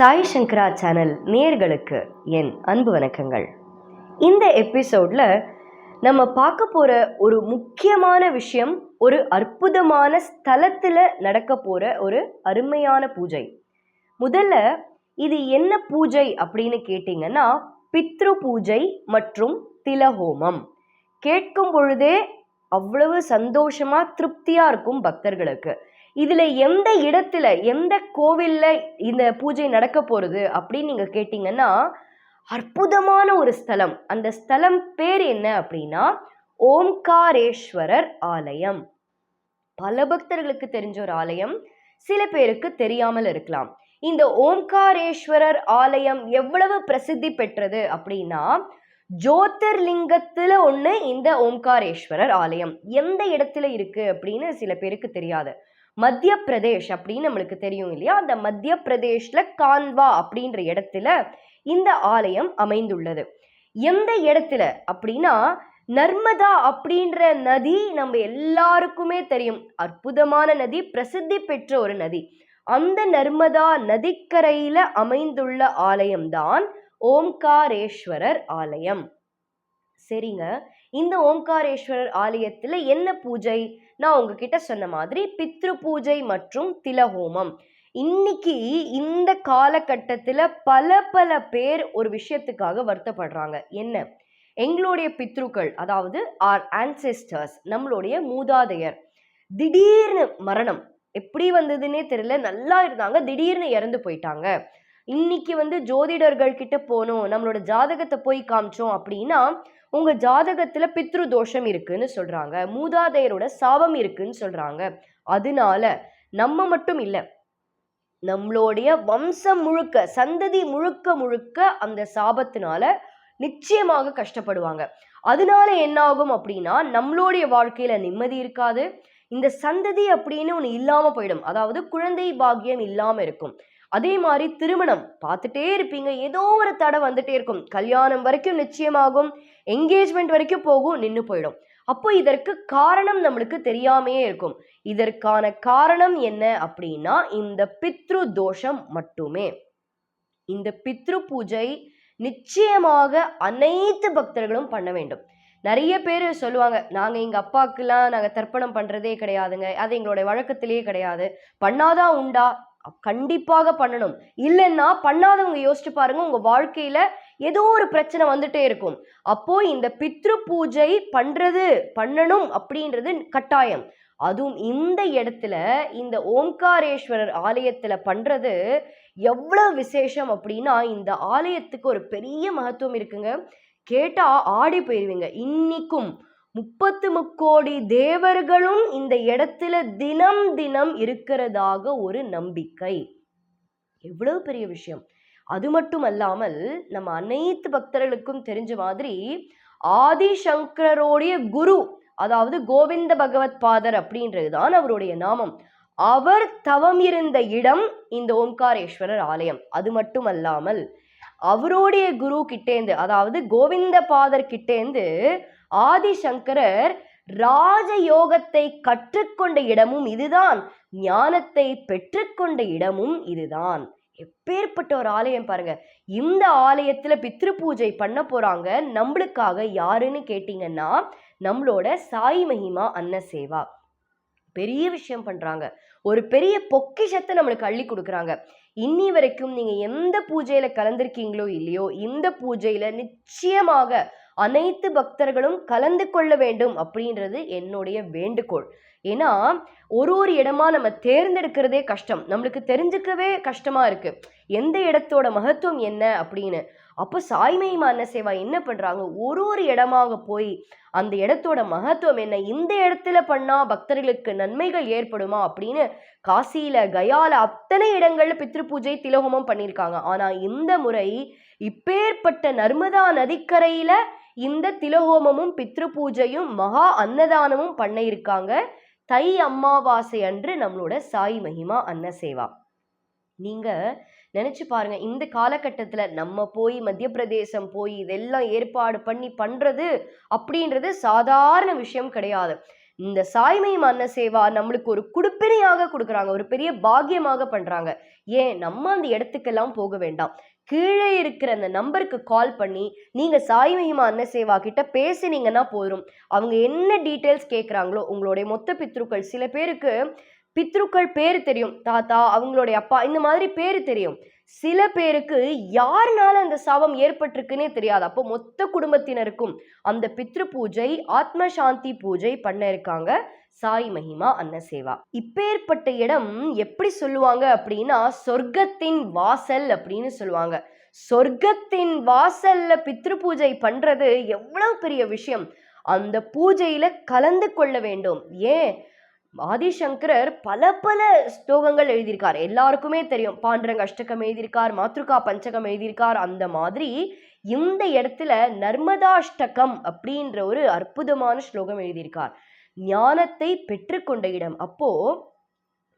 சாய் சங்கரா channel நேர்களுக்கு என் அன்பு வணக்கங்கள். இந்த எபிசோடில் நம்ம பார்க்க போகிற ஒரு முக்கியமான விஷயம் ஒரு அற்புதமான ஸ்தலத்தில் நடக்க போகிற ஒரு அருமையான பூஜை. முதல்ல இது என்ன பூஜை அப்படின்னு கேட்டிங்கன்னா பித்ரு பூஜை மற்றும் திலஹோமம். கேட்கும் பொழுதே அவ்வளவு சந்தோஷமாக திருப்தியாக இருக்கும் பக்தர்களுக்கு. இதுல எந்த இடத்துல எந்த கோவில்ல இந்த பூஜை நடக்க போறது அப்படின்னு நீங்க கேட்டீங்கன்னா அற்புதமான ஒரு ஸ்தலம். அந்த ஸ்தலம் பேர் என்ன அப்படின்னா ஓம்காரேஸ்வரர் ஆலயம். பல பக்தர்களுக்கு தெரிஞ்ச ஒரு ஆலயம். சில பேருக்கு தெரியாமல் இருக்கலாம். இந்த ஓம்காரேஸ்வரர் ஆலயம் எவ்வளவு பிரசித்தி பெற்றது அப்படின்னா ஜோதிர்லிங்கத்துல ஒண்ணு இந்த ஓம்காரேஸ்வரர் ஆலயம். எந்த இடத்துல இருக்கு அப்படின்னு சில பேருக்கு தெரியாது. மத்திய பிரதேஷ் அப்படின்னு நம்மளுக்கு தெரியும் இல்லையா? அந்த மத்திய பிரதேஷ்ல கான்வா அப்படின்ற இடத்துல இந்த ஆலயம் அமைந்துள்ளது. எந்த இடத்துல அப்படின்னா நர்மதா அப்படின்ற நதி நம்ம எல்லாருக்குமே தெரியும். அற்புதமான நதி பிரசித்தி பெற்ற ஒரு நதி. அந்த நர்மதா நதிக்கரையில அமைந்துள்ள ஆலயம்தான் ஓம்காரேஸ்வரர் ஆலயம். சரிங்க. இந்த ஓம்காரேஸ்வரர் ஆலயத்துல என்ன பூஜை? நான் உங்ககிட்ட சொன்ன மாதிரி பித்ரு பூஜை மற்றும் திலஹோமம். இன்னைக்கு இந்த காலகட்டத்தில் பல பல பேர் ஒரு விஷயத்துக்காக வருத்தப்படுறாங்க. என்ன? எங்களுடைய பித்ருக்கள் அதாவது ஆர் ஆன்செஸ்டர்ஸ் நம்மளுடைய மூதாதையர் திடீர்னு மரணம். எப்படி வந்ததுன்னே தெரியல. நல்லா இருந்தாங்க. திடீர்னு இறந்து போயிட்டாங்க. இன்னைக்கு வந்து ஜோதிடர்கள் கிட்ட போனோம். நம்மளோட ஜாதகத்தை போய் காமிச்சோம் அப்படின்னா உங்கள் ஜாதகத்தில் பித்ரு தோஷம் இருக்குன்னு சொல்கிறாங்க மூதாதையரோட சாபம் இருக்குன்னு சொல்கிறாங்க அதனால நம்ம மட்டும் இல்லை நம்மளுடைய வம்சம் முழுக்க சந்ததி முழுக்க முழுக்க அந்த சாபத்தினால நிச்சயமாக கஷ்டப்படுவாங்க. அதனால என்ன ஆகும் அப்படின்னா நம்மளுடைய வாழ்க்கையில நிம்மதி இருக்காது. இந்த சந்ததி அப்படின்னு ஒன்று இல்லாமல் போயிடும். அதாவது குழந்தை பாக்கியம் இல்லாமல் இருக்கும். அதே மாதிரி திருமணம். பார்த்துட்டே இருப்பீங்க. ஏதோ ஒரு தடை வந்துட்டே இருக்கும். கல்யாணம் வரைக்கும் நிச்சயமாகும். என்கேஜ்மெண்ட் வரைக்கும் போகும். நின்று போயிடும். அப்போ இதற்கு காரணம் நம்மளுக்கு தெரியாமையே இருக்கும். இதற்கான காரணம் என்ன அப்படின்னா இந்த பித்ரு தோஷம் மட்டுமே. இந்த பித்ரு பூஜை நிச்சயமாக அனைத்து பக்தர்களும் பண்ண வேண்டும். நிறைய பேர் சொல்லுவாங்க நாங்கள் எங்கள் அப்பாவுக்குலாம் நாங்கள் தர்ப்பணம் பண்ணுறதே கிடையாதுங்க. அது எங்களுடைய வழக்கத்திலேயே கிடையாது. பண்ணாதான் உண்டா? கண்டிப்பாக பண்ணணும். இல்லைன்னா பண்ணாதவங்க யோசிச்சு பாருங்க உங்க வாழ்க்கையில ஏதோ ஒரு பிரச்சனை வந்துட்டே இருக்கும். அப்போ இந்த பித்ரு பூஜை பண்றது பண்ணணும் அப்படின்றது கட்டாயம். அதுவும் இந்த இடத்துல இந்த ஓம்காரேஸ்வரர் ஆலயத்துல பண்றது எவ்வளவு விசேஷம் அப்படின்னா இந்த ஆலயத்துக்கு ஒரு பெரிய மகத்துவம் இருக்குங்க. கேட்டா ஆடி போயிருவீங்க. இன்னிக்கும் முப்பத்து முக்கோடி தேவர்களும் இந்த இடத்துல தினம் தினம் இருக்கிறதாக ஒரு நம்பிக்கை. எவ்வளவு பெரிய விஷயம். அது மட்டும் அல்லாமல் நம்ம அனைத்து பக்தர்களுக்கும் தெரிஞ்ச மாதிரி ஆதிசங்கரோடைய குரு அதாவது கோவிந்த பகவத் பாதர் அப்படின்றது தான் அவருடைய நாமம். அவர் தவம் இருந்த இடம் இந்த ஓம்காரேஸ்வரர் ஆலயம். அது மட்டும் அல்லாமல் அவருடைய குரு கிட்டேந்து அதாவது கோவிந்த பாதர் கிட்டேந்து ஆதிசங்கரர் ராஜயோகத்தை கற்றுக்கொண்ட இடமும் இதுதான். ஞானத்தை பெற்றுக்கொண்ட இடமும் இதுதான். எப்பேற்பட்ட ஒரு ஆலயம் பாருங்க. இந்த ஆலயத்துல பித்ரு பூஜை பண்ண போறாங்க. நம்மளுக்காக யாருன்னு கேட்டீங்கன்னா நம்மளோட சாய் மகிமா அன்ன சேவா. பெரிய விஷயம் பண்றாங்க. ஒரு பெரிய பொக்கிஷத்தை நம்மளுக்கு அள்ளி கொடுக்குறாங்க. இன்னி வரைக்கும் நீங்க எந்த பூஜையில கலந்திருக்கீங்களோ இல்லையோ இந்த பூஜையில நிச்சயமாக அனைத்து பக்தர்களும் கலந்து கொள்ள வேண்டும் அப்படின்றது என்னுடைய வேண்டுகோள். ஏன்னா ஒரு ஒரு இடமா நம்ம தேர்ந்தெடுக்கிறதே கஷ்டம். நம்மளுக்கு தெரிஞ்சுக்கவே கஷ்டமா இருக்கு. எந்த இடத்தோட மகத்துவம் என்ன அப்படின்னு. அப்போ சாய்மை அன்ன சேவா என்ன பண்ணுறாங்க ஒரு ஒரு இடமாக போய் அந்த இடத்தோட மகத்துவம் என்ன? இந்த இடத்துல பண்ணால் பக்தர்களுக்கு நன்மைகள் ஏற்படுமா அப்படின்னு காசியில் கயால அத்தனை இடங்களில் பித்ரு பூஜை திலோகமும் பண்ணியிருக்காங்க. ஆனால் இந்த முறை இப்பேற்பட்ட நர்மதா நதிக்கரையில் இந்த திலஹோமமும் பித்ரு பூஜையும் மகா அன்னதானமும் பண்ண இருக்காங்க. தை அம்மாவாசை அன்று நம்மளோட சாய் மகிமா அன்ன சேவா. நீங்க நினைச்சு பாருங்க இந்த காலகட்டத்துல நம்ம போய் மத்திய பிரதேசம் போய் இதெல்லாம் ஏற்பாடு பண்ணி பண்றது அப்படின்றது சாதாரண விஷயம் கிடையாது. இந்த சாய்மை மன்ன சேவா நம்மளுக்கு ஒரு குடுப்பினையாக கொடுக்குறாங்க ஒரு பெரிய பாக்கியமாக பண்றாங்க. ஏன்? நம்ம அந்த இடத்துக்கெல்லாம் போக வேண்டாம். கீழே இருக்கிற அந்த நம்பருக்கு கால் பண்ணி நீங்கள் சாய் மகிமா அன்ன சேவா கிட்ட பேசினீங்கன்னா போதும். அவங்க என்ன டீட்டெயில்ஸ் கேட்குறாங்களோ உங்களுடைய மொத்த பித்ருக்கள் சில பேருக்கு பித்ருக்கள் பேர் தெரியும். தாத்தா அவங்களுடைய அப்பா இந்த மாதிரி பேர் தெரியும். சில பேருக்கு யாருனால அந்த சாபம் ஏற்பட்டிருக்குன்னே தெரியாது. அப்போ மொத்த குடும்பத்தினருக்கும் அந்த பித்ரு பூஜை ஆத்ம சாந்தி பூஜை பண்ண இருக்காங்க. சாய் மகிமா அன்னசேவா இப்பேற்பட்ட இடம் எப்படி சொல்லுவாங்க அப்படின்னா சொர்க்கத்தின் வாசல் அப்படின்னு சொல்லுவாங்க. சொர்க்கத்தின் வாசல்ல பித்ரு பூஜை பண்றது எவ்வளவு பெரிய விஷயம். அந்த பூஜையில கலந்து கொள்ள வேண்டும். ஏன்? ஆதிசங்கரர் பல பல ஸ்லோகங்கள் எழுதியிருக்கார். எல்லாருக்குமே தெரியும். பாண்டரங்க அஷ்டகம் எழுதியிருக்கார் மாத்ருகா பஞ்சகம் எழுதியிருக்கார். அந்த மாதிரி இந்த இடத்துல நர்மதாஷ்டகம் அப்படின்ற ஒரு அற்புதமான ஸ்லோகம் எழுதியிருக்கார். ஞானத்தை பெற்றுக்கொண்ட இடம். அப்போ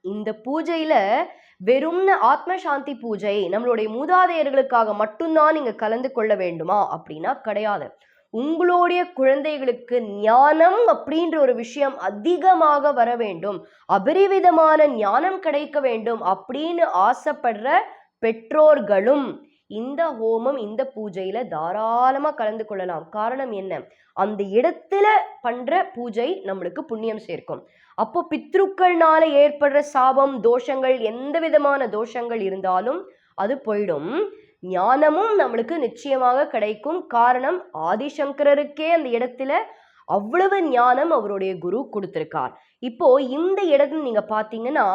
இந்த பூஜையில வெறும் ஆத்ம சாந்தி பூஜை நம்மளுடைய மூதாதையர்களுக்காக மட்டும்தான் நீங்க கலந்து கொள்ள வேண்டுமா? அப்படின்னா கிடையாது. உங்களுடைய குழந்தைகளுக்கு ஞானம் அப்படின்ற ஒரு விஷயம் அதிகமாக வர வேண்டும். அபரிவிதமான ஞானம் கிடைக்க வேண்டும் அப்படின்னு ஆசைப்படுற பெற்றோர்களும் இந்த ஹோமம் இந்த பூஜையில தாராளமா கலந்து கொள்ளலாம். காரணம் என்ன? அந்த இடத்துல பண்ற பூஜை நம்மளுக்கு புண்ணியம் சேர்க்கும். அப்போ பித்ருக்கள்னால ஏற்படுற சாபம் தோஷங்கள் எந்த விதமான தோஷங்கள் இருந்தாலும் அது போயிடும். ஞானமும் நம்மளுக்கு நிச்சயமாக கிடைக்கும். காரணம் ஆதிசங்கரருக்கே அந்த இடத்துல அவ்வளவு ஞானம் அவருடைய குரு கொடுத்திருக்கார். இப்போ இந்த இடத்துல நீங்க பாத்தீங்கன்னா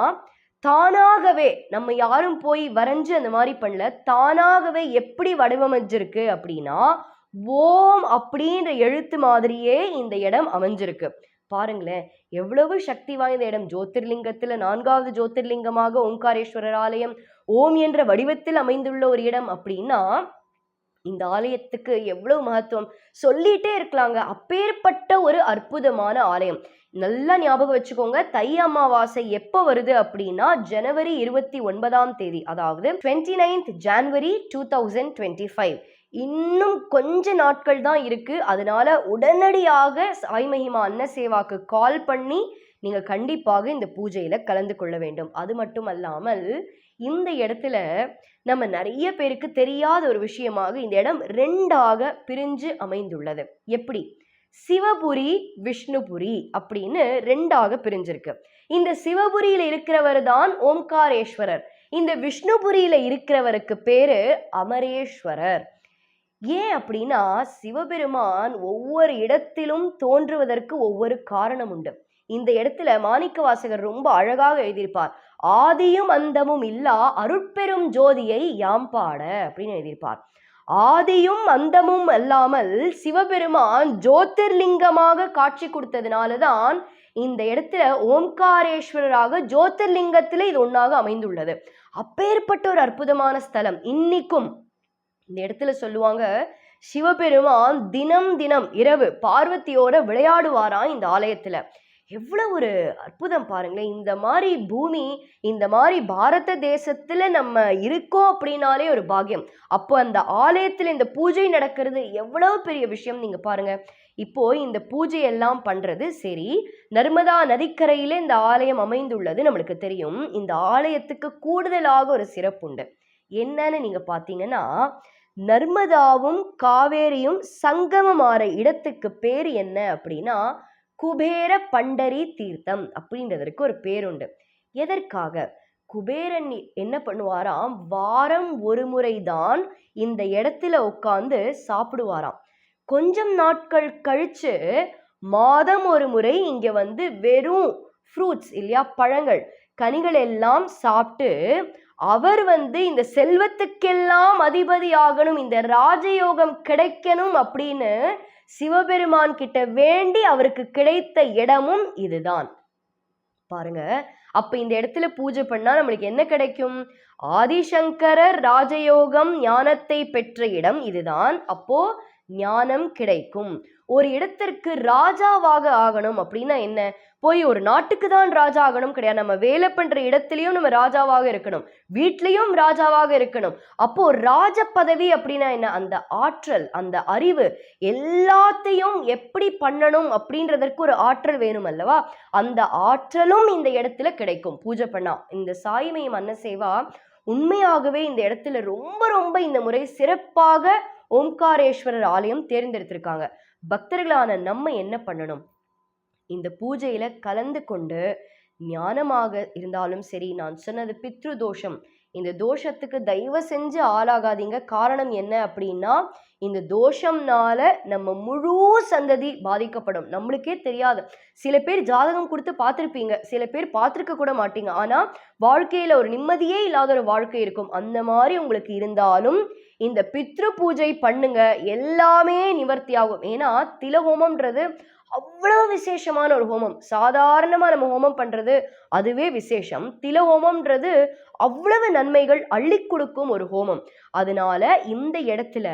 தானாகவே நம்ம யாரும் போய் வரைஞ்சு அந்த மாதிரி பண்ணல. தானாகவே எப்படி வடிவமைஞ்சிருக்கு அப்படின்னா ஓம் அப்படின்ற எழுத்து மாதிரியே இந்த இடம் அமைஞ்சிருக்கு. பாருங்களேன் எவ்வளவு சக்தி வாய்ந்த இடம். ஜோதிர்லிங்கத்தில் நான்காவது ஜோதிர்லிங்கமாக ஓம்காரேஸ்வரர் ஆலயம் ஓம் என்ற வடிவத்தில் அமைந்துள்ள ஒரு இடம் அப்படின்னா இந்த ஆலயத்துக்கு எவ்வளவு மகத்துவம்? சொல்லிட்டே இருக்கலாங்க. அப்பேற்பட்ட ஒரு அற்புதமான ஆலயம். நல்லா ஞாபகம் வச்சுக்கோங்க. தை அமாவாசை எப்போ வருது அப்படின்னா ஜனவரி இருபத்தி ஒன்பதாம் தேதி. அதாவது twenty ninth January two thousand twenty five இன்னும் கொஞ்ச நாட்கள் தான் இருக்கு. அதனால உடனடியாக சாய் மகிமா அன்ன சேவாக்கு கால் பண்ணி நீங்க கண்டிப்பாக இந்த பூஜையில கலந்து கொள்ள வேண்டும். அது மட்டும் அல்லாமல் இந்த இடத்துல நம்ம நிறைய பேருக்கு தெரியாத ஒரு விஷயமாக இந்த இடம் ரெண்டாக பிரிஞ்சு அமைந்துள்ளது. எப்படி? சிவபுரி விஷ்ணுபுரி அப்படின்னு ரெண்டாக பிரிஞ்சிருக்கு. இந்த சிவபுரியில இருக்கிறவர் தான் ஓம்காரேஸ்வரர். இந்த விஷ்ணுபுரியில இருக்கிறவருக்கு பேரு அமரேஸ்வரர். ஏன் அப்படின்னா சிவபெருமான் ஒவ்வொரு இடத்திலும் தோன்றுவதற்கு ஒவ்வொரு காரணம் உண்டு இந்த இடத்துல மாணிக்க வாசகர் ரொம்ப அழகாக எழுதியிருப்பார். ஆதியும் அந்தமும் இல்லா அருட்பெரும் ஜோதியை யாம் பாட அப்படின்னு எழுதியிருப்பார். ஆதியும் அந்தமும் அல்லாமல் சிவபெருமான் ஜோதிர்லிங்கமாக காட்சி கொடுத்ததுனால தான் இந்த இடத்துல ஓம்காரேஸ்வரராக ஜோதிர்லிங்கத்தில் இது ஒன்றாக அமைந்துள்ளது. அப்பேற்பட்ட ஒரு அற்புதமான ஸ்தலம். இன்னைக்கும் இந்த இடத்துல சொல்லுவாங்க சிவபெருமான் தினம் தினம் இரவு பார்வதியோட விளையாடுவாராம் இந்த ஆலயத்துல. எவ்வளோ ஒரு அற்புதம் பாருங்களேன். இந்த மாதிரி பூமி இந்த மாதிரி பாரத தேசத்தில் நம்ம இருக்கோம் அப்படின்னாலே ஒரு பாக்கியம். அப்போ அந்த ஆலயத்தில் இந்த பூஜை நடக்கிறது எவ்வளோ பெரிய விஷயம் நீங்கள் பாருங்க. இப்போ இந்த பூஜை எல்லாம் பண்ணுறது சரி நர்மதா நதிக்கரையில் இந்த ஆலயம் அமைந்துள்ளது நம்மளுக்கு தெரியும். இந்த ஆலயத்துக்கு கூடுதலாக ஒரு சிறப்புண்டு என்னன்னு நீங்கள் பார்த்தீங்கன்னா நர்மதாவும் காவேரியும் சங்கமமாற இடத்துக்கு பேர் என்ன அப்படின்னா குபேர பண்டரி தீர்த்தம் அப்படின்றதற்கு ஒரு பேருண்டு. எதற்காக? குபேரன் என்ன பண்ணுவாராம்? வாரம் ஒரு முறை தான் இந்த இடத்துல உட்காந்து சாப்பிடுவாராம். கொஞ்சம் நாட்கள் கழிச்சு மாதம் ஒரு முறை இங்க வந்து வெறும் ஃப்ரூட்ஸ் இல்லையா? பழங்கள் கனிகள் எல்லாம் சாப்பிட்டு அவர் வந்து இந்த செல்வத்துக்கெல்லாம் அதிபதி ஆகணும் இந்த ராஜயோகம் கிடைக்கணும் அப்படின்னு சிவபெருமான் கிட்ட வேண்டி அவருக்கு கிடைத்த இடமும் இதுதான். பாருங்க அப்ப இந்த இடத்துல பூஜை பண்ணா நம்மளுக்கு என்ன கிடைக்கும்? ஆதிசங்கரர் ராஜயோகம் ஞானத்தை பெற்ற இடம் இதுதான். அப்போ ஞானம் கிடைக்கும். ஒரு இடத்திற்கு ராஜாவாக ஆகணும் அப்படின்னா என்ன? போய் ஒரு நாட்டுக்கு தான் ராஜா ஆகணும் கிடையாது. நம்ம வேலை பண்ற இடத்துலயும் நம்ம ராஜாவாக இருக்கணும். வீட்லயும் ராஜாவாக இருக்கணும். அப்போ ராஜ பதவி அப்படின்னா என்ன? அந்த ஆற்றல் அந்த அறிவு எல்லாத்தையும் எப்படி பண்ணணும் அப்படின்றதற்கு ஒரு ஆற்றல் வேணும் அல்லவா? அந்த ஆற்றலும் இந்த இடத்துல கிடைக்கும். பூஜை பண்ணா. இந்த சாய்மையும் அன்ன சேவா உண்மையாகவே இந்த இடத்துல ரொம்ப ரொம்ப இந்த முறை சிறப்பாக ஓம்காரேஸ்வரர் ஆலயம் தேர்ந்தெடுத்திருக்காங்க. பக்தர்களான நம்ம என்ன பண்ணணும்? இந்த பூஜையில் கலந்து கொண்டு ஞானமாக இருந்தாலும் சரி நான் சொன்னது பித்ரு தோஷம். இந்த தோஷத்துக்கு தயவு செஞ்சு ஆளாகாதீங்க. காரணம் என்ன அப்படின்னா இந்த தோஷம்னால நம்ம முழு சந்ததி பாதிக்கப்படும். நம்மளுக்கே தெரியாது. சில பேர் ஜாதகம் கொடுத்து பார்த்துருப்பீங்க. சில பேர் பார்த்துருக்க கூட மாட்டீங்க. ஆனா வாழ்க்கையில ஒரு நிம்மதியே இல்லாத ஒரு வாழ்க்கை இருக்கும். அந்த மாதிரி உங்களுக்கு இருந்தாலும் இந்த பித்ரு பூஜை பண்ணுங்க. எல்லாமே நிவர்த்தி ஆகும் ஏன்னா திலஹோமம்ன்றது அவ்வளவு விசேஷமான ஒரு ஹோமம். சாதாரணமாக நம்ம ஹோமம் பண்ணுறது அதுவே விசேஷம். தில ஹோமம்ன்றது அவ்வளவு நன்மைகள் அள்ளி கொடுக்கும் ஒரு ஹோமம். அதனால இந்த இடத்துல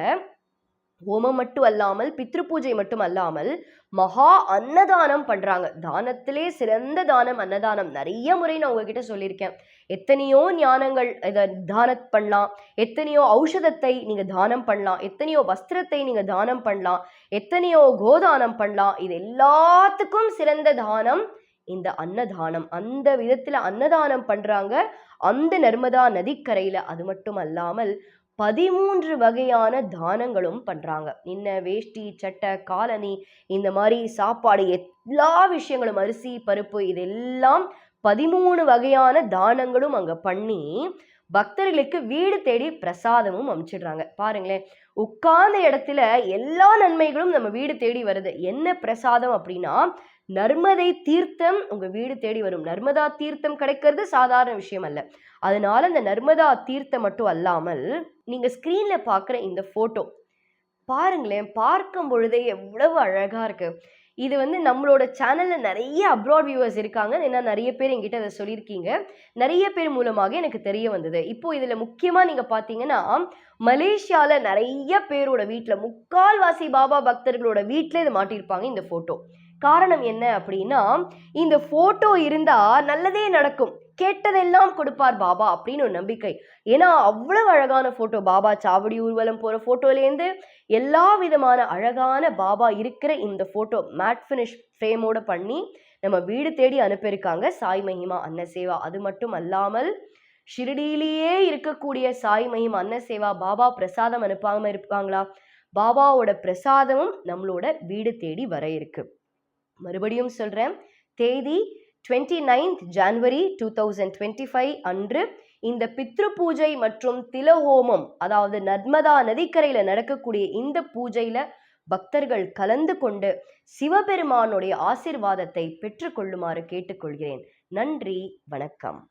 ஹோமம் மட்டும் அல்லாமல் பித்ரு பூஜை மட்டும் அல்லாமல் மகா அன்னதானம் பண்ணுறாங்க தானத்திலே சிறந்த தானம் அன்னதானம். நிறைய முறை நான் உங்ககிட்ட சொல்லியிருக்கேன். எத்தனையோ ஞானங்கள் இதை தானம் பண்ணலாம். எத்தனையோ ஔஷதத்தை நீங்கள் தானம் பண்ணலாம். எத்தனையோ வஸ்திரத்தை நீங்கள் தானம் பண்ணலாம். எத்தனையோ கோதானம் பண்ணலாம். இது எல்லாத்துக்கும் சிறந்த தானம் இந்த அன்னதானம். அந்த விதத்தில் அன்னதானம் பண்ணுறாங்க அந்த நர்மதா நதிக்கரையில். அது மட்டும் அல்லாமல் பதிமூன்று வகையான தானங்களும் பண்ணுறாங்க இன்ன வேஷ்டி சட்டை காலனி இந்த மாதிரி சாப்பாடு எல்லா விஷயங்களும் அரிசி பருப்பு இதெல்லாம் பதிமூணு வகையான தானங்களும் அங்கே பண்ணி பக்தர்களுக்கு வீடு தேடி பிரசாதமும் அமைச்சிடுறாங்க. பாருங்களேன் உட்கார்ந்த இடத்துல எல்லா நன்மைகளும் நம்ம வீடு தேடி வருது. என்ன பிரசாதம் அப்படின்னா நர்மதை தீர்த்தம் உங்க வீடு தேடி வரும். நர்மதா தீர்த்தம் கிடைக்கிறது சாதாரண விஷயம் அல்ல. அதனால இந்த நர்மதா தீர்த்தம் மட்டும் அல்லாமல் நீங்க ஸ்கிரீன்ல பார்க்குற இந்த போட்டோ பாருங்களேன் பார்க்கும் பொழுதே எவ்வளவு அழகா இருக்கு. இது வந்து நம்மளோட சேனல்ல நிறைய அப்ராட் வியூவர்ஸ் இருக்காங்க. ஏன்னா நிறைய பேர் என்கிட்ட அதை சொல்லியிருக்கீங்க. நிறைய பேர் மூலமாக எனக்கு தெரிய வந்தது. இப்போ இதுல முக்கியமா நீங்க பாத்தீங்கன்னா மலேசியால நிறைய பேரோட வீட்டுல முக்கால்வாசி பாபா பக்தர்களோட வீட்டுல இது மாட்டியிருப்பாங்க இந்த போட்டோ காரணம் என்ன அப்படின்னா இந்த போட்டோ இருந்தா நல்லதே நடக்கும். கேட்டதெல்லாம் கொடுப்பார் பாபா அப்படின்னு ஒரு நம்பிக்கை. ஏன்னா அவ்வளவு அழகான போட்டோ பாபா சாவடி ஊர்வலம் போற போட்டோலேருந்து எல்லா விதமான அழகான பாபா இருக்கிற இந்த போட்டோ மேட் ஃபினிஷ் ஃப்ரேமோட பண்ணி நம்ம வீடு தேடி அனுப்பியிருக்காங்க சாய் மகிமா அன்ன சேவா அது மட்டும் அல்லாமல் ஷிரடியிலேயே இருக்கக்கூடிய சாய் மகிமா அன்ன சேவா பாபா பிரசாதம் அனுப்பாம இருப்பாங்களா? பாபாவோட பிரசாதமும் நம்மளோட வீடு தேடி வர இருக்குது மறுபடியும் சொல்கிறேன் தேதி twenty ninth January two thousand twenty five அன்று இந்த பித்ரு பூஜை மற்றும் திலஹோமம் அதாவது நர்மதா நதிக்கரையில் நடக்கக்கூடிய இந்த பூஜையில் பக்தர்கள் கலந்து கொண்டு சிவபெருமானுடைய ஆசிர்வாதத்தை பெற்றுக்கொள்ளுமாறு கேட்டுக்கொள்கிறேன். நன்றி வணக்கம்.